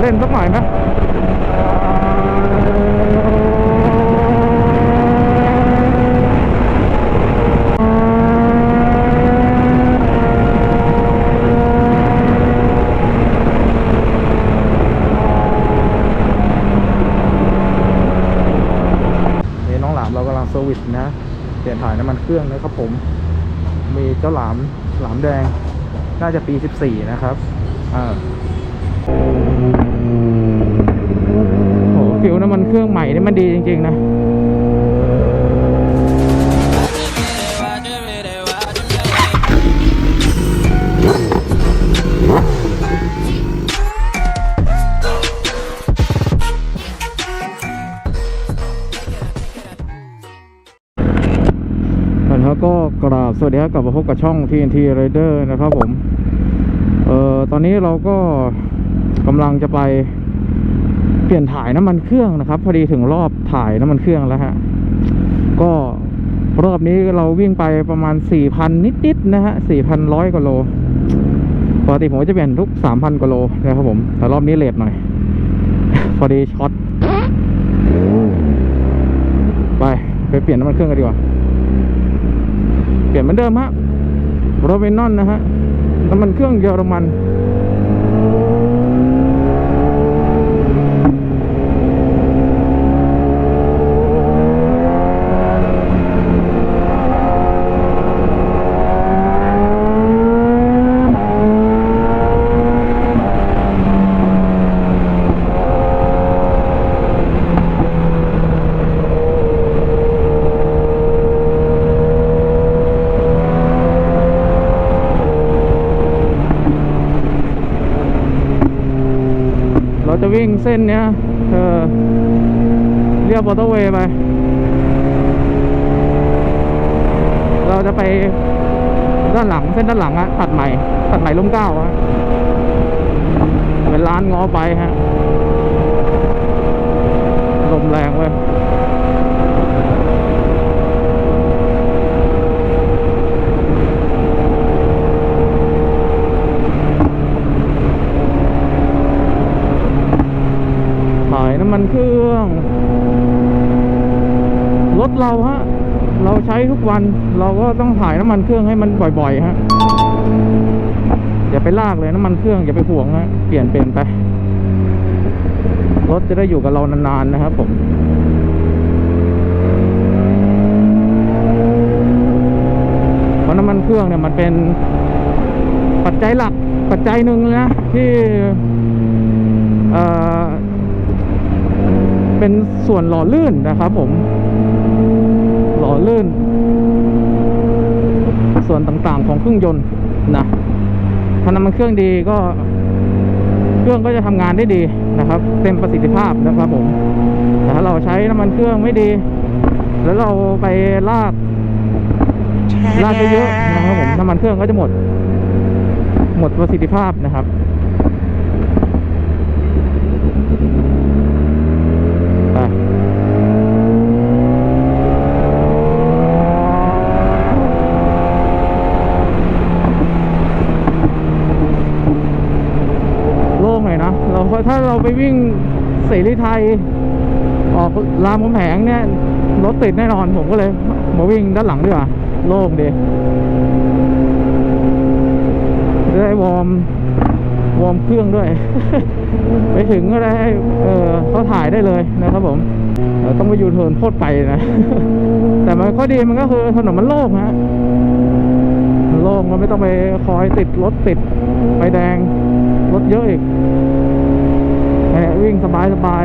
เล่นสักหน่อยไหมนี่น้องหลามเรากำลังเซอร์วิสนะ เปลี่ยนถ่ายน้ำมันเครื่องนะครับผม มีเจ้าหลาม หลามแดง น่าจะปี 14 นะครับ อ่า ฟิวน้ำมันเครื่องใหม่นี่มันดีจริง ๆ นะก็กราบสวัสดีครับกลับมาพบกับช่อง TNT Rider นะครับผม เอ่อ ตอนนี้เราก็กำลังจะไป เปลี่ยนถ่ายน้ำมันเครื่องนะครับ พอดีถึงรอบถ่ายน้ำมันเครื่องแล้วฮะก็รอบนี้เราวิ่งไปประมาณ 4,000 นิดๆนะฮะ 4,100กว่าโลปกติผมจะเปลี่ยนทุก 3,000กว่าโลนะครับผม แต่รอบนี้เลทหน่อย พอดีช็อต ไป ไปเปลี่ยนน้ำมันเครื่องกันดีกว่า เปลี่ยนเหมือนเดิมฮะโรเวนอนนะฮะ น้ำมันเครื่องเยอรมัน เส้นเนี้ยเออเรียบมอเตอร์เวย์ไป เราจะไปด้านหลังเส้นด้านหลังอะตัดใหม่ ตัดใหม่ร่มเก้าอะเป็นร้านง้อไปฮะ ลมแรงเว้ย ถ่ายน้ำมันเครื่อง รถเราฮะ เราใช้ทุกวันเราก็ต้องถ่ายน้ำมันเครื่องให้มันบ่อย ๆ ฮะ อย่าไปลากเลยน้ำมันเครื่องอย่าไปห่วงฮะ เปลี่ยนเปลี่ยนไป รถจะได้อยู่กับเรานานๆนะครับผมเพราะน้ำมันเครื่องเนี่ยมันเป็นปัจจัยหลักปัจจัยหนึ่งนะที่ เอ่อเป็นส่วนหล่อลื่นนะครับผม หล่อลื่น ส่วนต่างๆของเครื่องยนต์นะถ้าน้ำมันเครื่องดีก็ เครื่องก็จะทำงานได้ดีนะครับ เต็มประสิทธิภาพนะครับผมแต่ถ้าเราใช้น้ำมันเครื่องไม่ดี แล้วเราไปลากลากเยอะๆนะครับผมน้ำมันเครื่องก็จะหมด หมดประสิทธิภาพนะครับ ไป โล่งหน่อยนะ เราถ้าเราไป วิ่งเสรีไทย ออกรามคำแหงเนี่ยรถติดแน่นอนผมก็เลยมาวิ่งด้านหลังดีกว่าโล่งดีจะได้วอร์มวอร์มเครื่องด้วย ไปถึงก็ได้เออเขาถ่ายได้เลยนะครับผมต้องไปยูเทิร์นโคตรไกลนะ แต่มันข้อดีมันก็คือถนนมันโล่งฮะโล่งเราไม่ต้องไปคอยติดรถติดไฟแดงรถเยอะอีก วิ่งสบายสบาย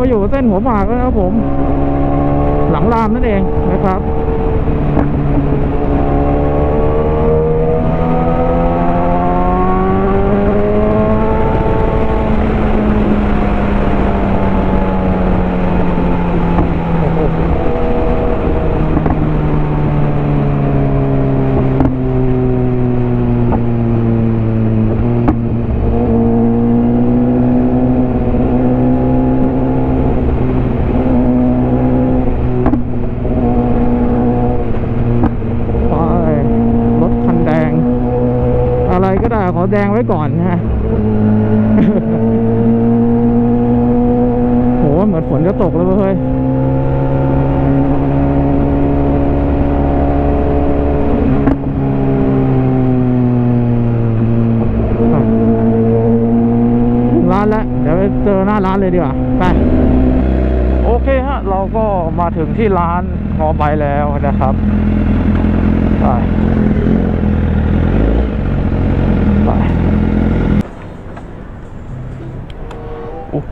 มาอยู่เส้นหัวหมากแล้วครับผม หลังรามนั่นเองนะครับ ไปรถคันแดง อะไรก็ ได้ขอแดงไว้ก่อนนะฮะโหเหมือนฝนจะตกแล้วเว้ยอะถึงร้านแล้วเดี๋ยวไปเจอหน้าร้านเลยดีกว่าไปโอเคฮะ เราก็มาถึงที่ร้านงอใบแล้วนะครับไปไป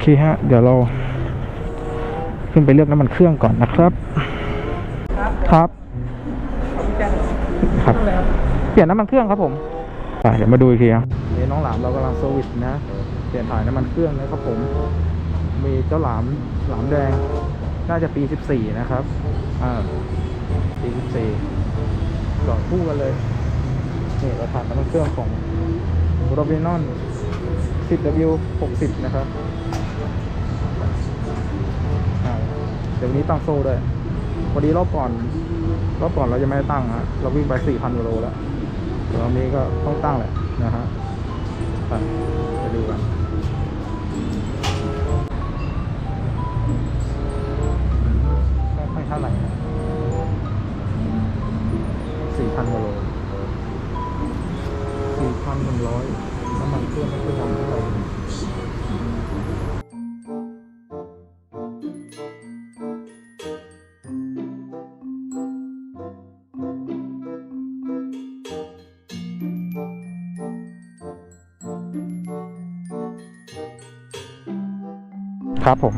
เคฮะ เดี๋ยวเราขึ้นไปเลือกน้ำมันเครื่องก่อนนะครับ ครับ ครับ เปลี่ยนน้ำมันเครื่องครับผมไปเดี๋ยวมาดูอีกทีครับนี่น้องหลามเรากำลังเซอร์วิสนะ เปลี่ยนถ่ายน้ำมันเครื่องนะครับผม มีเจ้าหลามหลามแดง น่าจะปี 14 นะครับ อ่า ปี 14ก่อนคู่กันเลย นี่เราถ่ายน้ำมันเครื่องของโรบินอน 10W 60 นะครับอ่าเดี๋ยวนี้ตั้งโซ่ด้วยพอดีรอบก่อน รอบก่อนเราจะไม่ได้ตั้งฮะเราวิ่งไป4,000กิโลแล้วแต่วรอบนี้ก็ต้องตั้งแหละนะฮะไปไปดูกัน ครับผม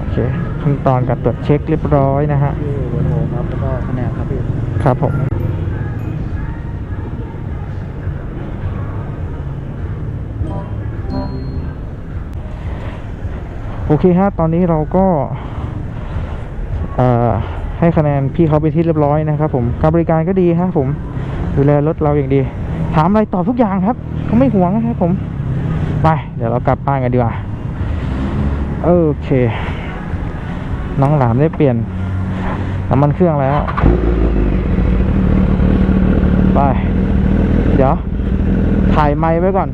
โอเคขั้นตอนการตรวจเช็คเรียบร้อยนะฮะชื่อเบอร์โทรครับแล้วก็คะแนนครับพี่ครับผมโอเคฮะตอนนี้เราก็เอ่อให้คะแนนพี่เขาไปนที่เรียบร้อยนะครับผมการบริการก็ดีครับผมดูแลรถเราอย่างดี ถามอะไรตอบทุกอย่างครับเขาไม่ห่วงนะครับผม ไป เดี๋ยวเรากลับบ้านกันดีกว่า โอเค น้องหลามได้เปลี่ยนน้ำมันเครื่องแล้ว ไป เดี๋ยว ถ่ายไม้ไว้ก่อน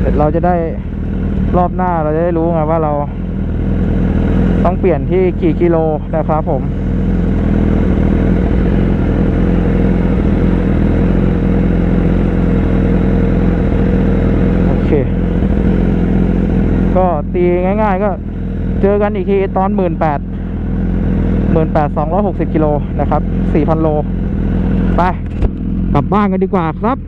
เดี๋ยวเราจะได้รอบหน้าเราจะได้รู้ไงว่าเรา ต้องเปลี่ยนที่กี่กิโลนะครับผม โอเค ก็ตี ง่ายๆก็เจอกันอีกทีตอนหมื่นแปดหมื่นแปดสองร้อยหกสิบกิโลนะครับสี่พันโล ไป กลับบ้านกันดีกว่าครับ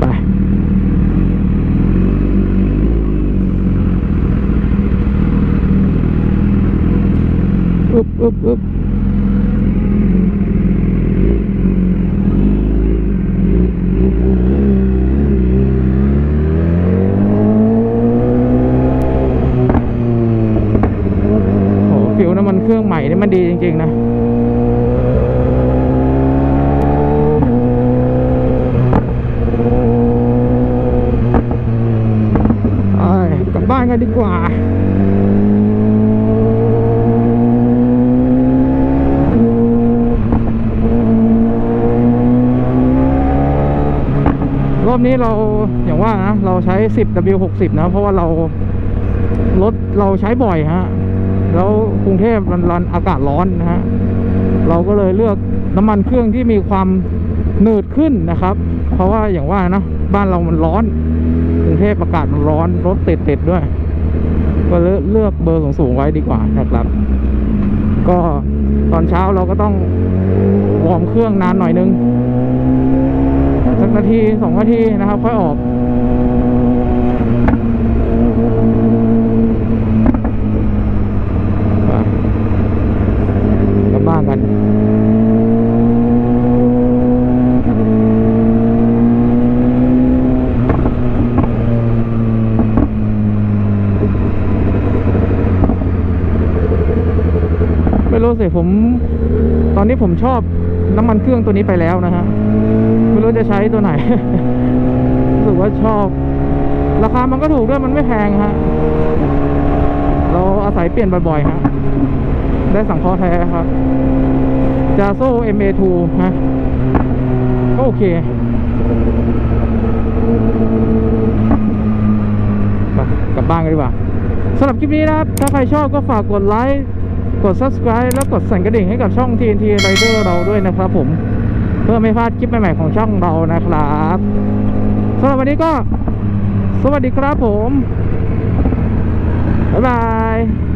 ไปอึบอึบอึบโอ้ฟิวน้ำ มันเครื่องใหม่นี่มันดีจริง ๆ นะไปกลับบ้านกันดีกว่ารอบนี้เราอย่างว่านะเราใช้ 10 W60 นะ เพราะว่าเรารถเราใช้บ่อยฮะ แล้วกรุงเทพมันรันอากาศร้อนนะฮะเราก็เลยเลือกน้ำมันเครื่องที่มีความหนืดขึ้นนะครับ เพราะว่าอย่างว่านะบ้านเรามันร้อนกรุงเทพอากาศมันร้อนรถติดติดๆด้วย ก็เลยเลือกเบอร์สูงๆไว้ดีกว่านะครับ ก็ตอนเช้าเราก็ต้องวอร์มเครื่องนานหน่อยนึงสักนาทีสองนาทีนะครับ ค่อยออก ไปกลับบ้านกัน ไม่รู้สิ ผม ตอนนี้ผมชอบน้ำมันเครื่องตัวนี้ไปแล้วนะฮะไม่รู้จะใช้ตัวไหนรู้สึกว่าชอบ ราคามันก็ถูกด้วยมันไม่แพงฮะเราอาศัยเปลี่ยนบ่อยๆฮะได้สังเคราะห์แท้ครับจาโซ่ MA2 ฮะก็โอเคกลับบ้านกันดีกว่าสำหรับคลิปนี้นะครับ ถ้าใครชอบก็ฝากกดไลค์ กด subscribe แล้วกดสั่นกระดิ่งให้กับช่อง TNT Rider เราด้วยนะครับผมเพื่อไม่พลาดคลิปใหม่ๆของช่องเรานะครับสำหรับวันนี้ก็ สวัสดีครับผม บ๊ายบาย